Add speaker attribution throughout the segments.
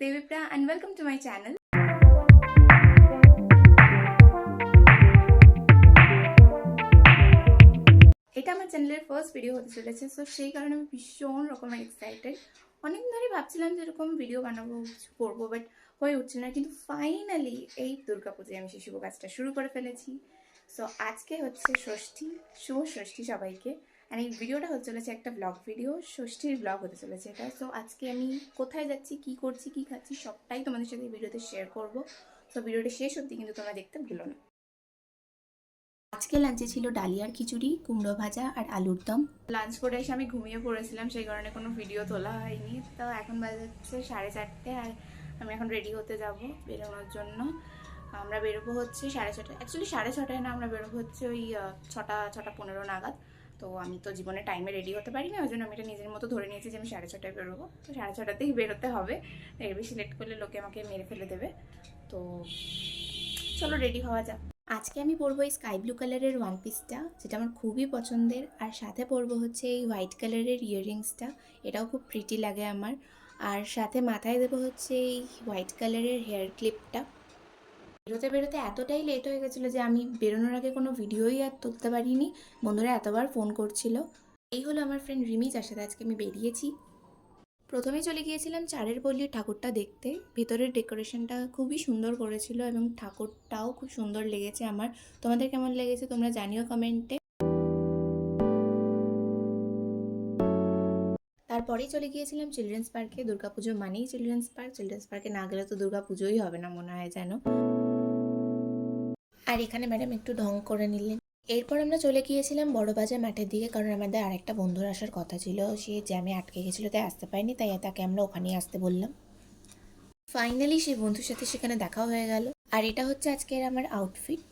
Speaker 1: Devipra and welcome to my channel. এটা আমার চ্যানেলের ফার্স্ট ভিডিও হতে চলেছে সো সেই কারণে আমি ভীষণ রকমের এক্সাইটেড অনেক ধরে ভাবছিলাম যে এরকম ভিডিও বানাবো, কিছু করব বাট হয়ে উঠছে না। কিন্তু ফাইনালি এই দুর্গাপুজোয় আমি সেই শুভ কাজটা শুরু করে ফেলেছি। সো আজকে হচ্ছে ষষ্ঠী, শুভ ষষ্ঠী সবাইকে। আর এই ভিডিওটা হতে চলেছে একটা ব্লগ ভিডিও ষষ্ঠীর ব্লগ হতে চলেছে এটা। সো আজকে আমি কোথায় যাচ্ছি, কি করছি, কি খাচ্ছি, সবটাই তোমাদের সাথে ভিডিওতে শেয়ার করব। সো ভিডিওটা শেষ অবধি কিন্তু তোমরা দেখতে ভুলো না। আজকে লাঞ্চে ছিল ডালিয়ার খিচুড়ি, কুমড়ো ভাজা আর আলুর দম। লাঞ্চ করে এসে আমি ঘুমিয়ে পড়েছিলাম, সেই কারণে কোনো ভিডিও তোলা হয়নি। তো এখন বাজাচ্ছে সাড়ে চারটে আর আমি এখন রেডি হতে যাব বেরোনোর জন্য। আমরা বেরোবো হচ্ছে সাড়ে ছটা অ্যাকচুয়ালি সাড়ে ছটায় না, আমরা বেরোবো হচ্ছে ওই ছটা ছটা পনেরো নাগাদ। তো আমি তো জীবনে টাইমে রেডি হতে পারি না ওই জন্য আমি এটা নিজের মতো ধরে নিয়েছি যে আমি সাড়ে ছটায় বেরোবো। তো সাড়ে ছটাতেই বেরোতে হবে। এর বেশি লেট করলে লোকে আমাকে মেরে ফেলে দেবে। তো চলো রেডি হওয়া যাক। আজকে আমি পরবো এই স্কাই ব্লু কালারের ওয়ান পিসটা যেটা আমার খুবই পছন্দের। আর সাথে পরবো হচ্ছে এই হোয়াইট কালারের ইয়াররিংসটা এটাও খুব প্রিটি লাগে আমার। আর সাথে মাথায় দেবো হচ্ছে এই হোয়াইট কালারের হেয়ার ক্লিপটা বেরোতে বেরোতে এতটাই লেট হয়ে গেছিল যে আমি বেরোনোর আগে কোনো ভিডিওই আর তুলতে পারিনি। বন্ধুরা এতবার ফোন করছিল। এই হলো আমার ফ্রেন্ড রিমি, যার সাথে আজকে আমি বেরিয়েছি। প্রথমে চলে গিয়েছিলাম চারের পল্লীর ঠাকুরটা দেখতে। ভেতরের ডেকোরেশনটা খুবই সুন্দর করেছিল এবং ঠাকুরটাও খুব সুন্দর লেগেছে আমার। তোমাদের কেমন লেগেছে তোমরা জানিও কমেন্টে তারপরেই চলে গিয়েছিলাম চিলড্রেন্স পার্কে দুর্গাপুজো মানেই চিলড্রেন্স পার্ক চিলড্রেন্স পার্কে না গেলে তো দুর্গাপুজোই হবে না মনে হয় যেন। আর এখানে ম্যাডাম একটু ঢং করে নিলেন। এরপর আমরা চলে গিয়েছিলাম বড়বাজার মাঠের দিকে, কারণ আমাদের আরেকটা বন্ধুর আসার কথা ছিল। সে জ্যামে আটকে গেছিল, তাই আসতে পারেনি, তাই তাকে আমরা ওখানেই আসতে বললাম। ফাইনালি সেই বন্ধুর সাথে সেখানে দেখাও হয়ে গেল। আর এটা হচ্ছে আজকের আমার আউটফিট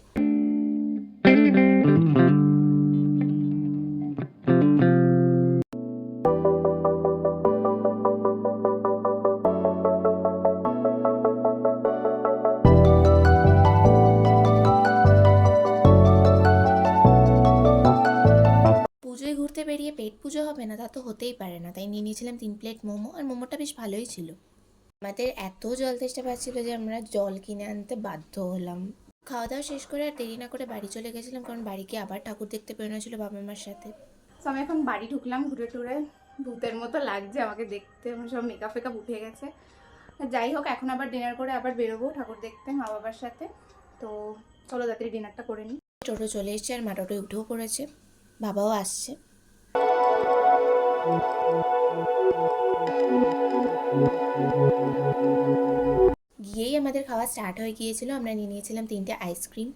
Speaker 1: হবে না তা তো হতেই পারে না। তাই নিয়ে নিয়েছিলাম তিন প্লেট মোমো আর মোমোটা বেশ ভালোই ছিল। আমাদের এত জল তেষ্টা পাচ্ছিল যে আমরা জল কিনে আনতে বাধ্য হলাম। খাওয়া দাওয়া শেষ করে আর দেরি না করে বাড়ি চলে গেছিলাম কারণ বাড়ি গিয়ে আবার ঠাকুর দেখতে বেরোনো ছিল বাবা মার সাথে। তো আমি এখন বাড়ি ঢুকলাম ঘুরে টুরে। ভূতের মতো লাগছে আমাকে দেখতে আমার সব মেকআপ ফেকআপ উঠে গেছে। যাই হোক এখন আবার ডিনার করে আবার বেরোবো ঠাকুর দেখতে মা বাবার সাথে। তো চলো তাড়াতাড়ি ডিনারটা করে নিই। টোটো চলে এসছে আর মা টোটোয় উঠেও পড়েছে। বাবাও আসছে। গিয়েই আমাদের খাওয়া স্টার্ট হয়ে গিয়েছিল। আমরা নিয়ে নিয়েছিলাম তিনটে আইসক্রিম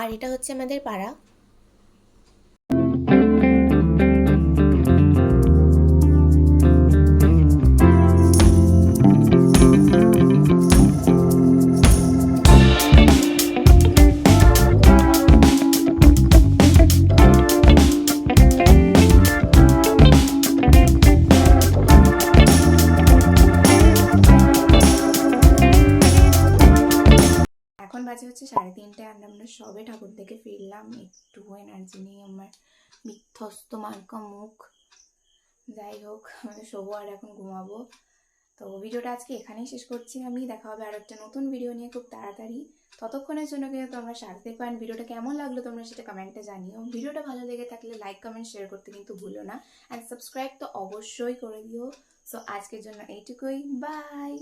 Speaker 1: আর এটা হচ্ছে আমাদের পাড়া। বাজে হচ্ছে সাড়ে তিনটে আর আমরা সবে ঠাকুর দেখে ফিরলাম। একটু এনার্জি নিয়ে আমার বিধ্বস্ত মার্কা মুখ। যাই হোক মানে শোবো আর এখন ঘুমাবো। তো ভিডিওটা আজকে এখানেই শেষ করছি আমি। দেখা হবে আর একটা নতুন ভিডিও নিয়ে খুব তাড়াতাড়ি। ততক্ষণের জন্য কিন্তু তোমরা দেখো আর ভিডিওটা কেমন লাগল তোমরা সেটা কমেন্টে জানিও। ভিডিওটা ভালো লেগে থাকলে লাইক কমেন্ট শেয়ার করতে কিন্তু ভুলো না। অ্যান্ড সাবস্ক্রাইব তো অবশ্যই করে দিও। সো আজকের জন্য এইটুকুই। বাই